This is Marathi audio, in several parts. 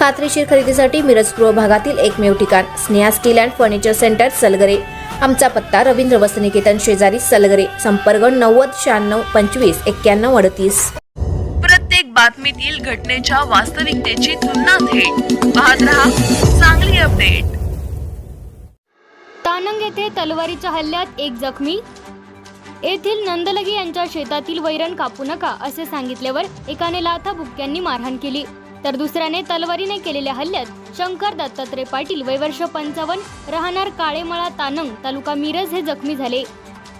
खात्रीशीर खरेदीसाठी मिरज पूर्व भागातील एकमेव ठिकाण Sneha steel and furniture centre Salgare. आमचा पत्ता रवींद्र वसनिकेतन शेजारी सलगरे संपर्क नव्वद शहाण्णव पंचवीस एक्क्याण्णव अडतीस. प्रत्येक बातमीतील घटनेच्या वास्तविकतेची तुलना थेट. पाहत रहा चांगली अपडेट. तानंग येथे तलवारीच्या हल्ल्यात एक जखमी. येथील नंदलगी यांच्या शेतातील वैरण कापू नका असे सांगितल्यावर एकाने लाथा बुक्क्यांनी मारहाण केली. तर दुसऱ्याने तलवारीने केलेल्या हल्ल्यात शंकर दत्तात्रय पाटील वयवर्ष पंचावन्न राहणार काळेमळा तानंग तालुका मिरज हे जखमी झाले.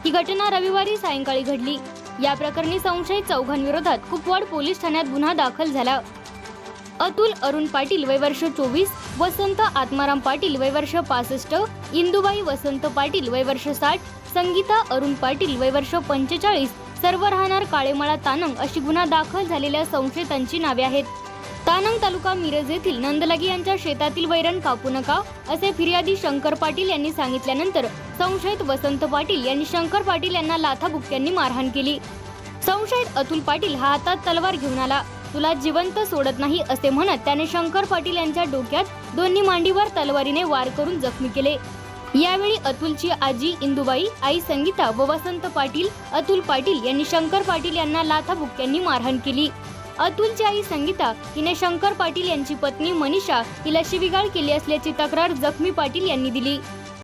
ही घटना रविवारी सायंकाळी घडली. या प्रकरणी संशयित चौघांविरोधात कुपवाड पोलीस ठाण्यात गुन्हा दाखल झाला. अतुल अरुण पाटील वयवर्ष चोवीस वसंत आत्माराम पाटील वयवर्ष पासष्ट इंदुबाई वसंत पाटील वयवर्ष साठ संगीता अरुण पाटील वयवर्ष पंचेचाळीस सर्व राहणार काळेमळा तानंग अशी गुन्हा दाखल झालेल्या संशयितांची नावे आहेत. तानंग तालुका मिरज येथील नंदलागी यांच्या शेतातील वैरण कापू नका असे फिर्यादी शंकर पाटील यांनी सांगितल्यानंतर संशयित वसंत पाटील यांनी शंकर पाटील यांना लाथाबुक्यांनी मारहाण केली. संशयित अतुल पाटील हा हातात तलवार घेऊन आला. तुला जिवंत सोडत नाही असे म्हणत त्याने शंकर पाटील यांच्या डोक्यात दोन्ही मांडीवर तलवारीने वार करून जखमी केले. यावेळी अतुलची आजी इंदुबाई आई संगीता व वसंत पाटील अतुल पाटील यांनी शंकर पाटील यांना लाथाबुक्यांनी मारहाण केली. अतुलची आई संगीता हिने शंकर पाटील यांची पत्नी मनीषा हिला शिवीगाळ केली असल्याची तक्रार जखमी पाटील यांनी दिली.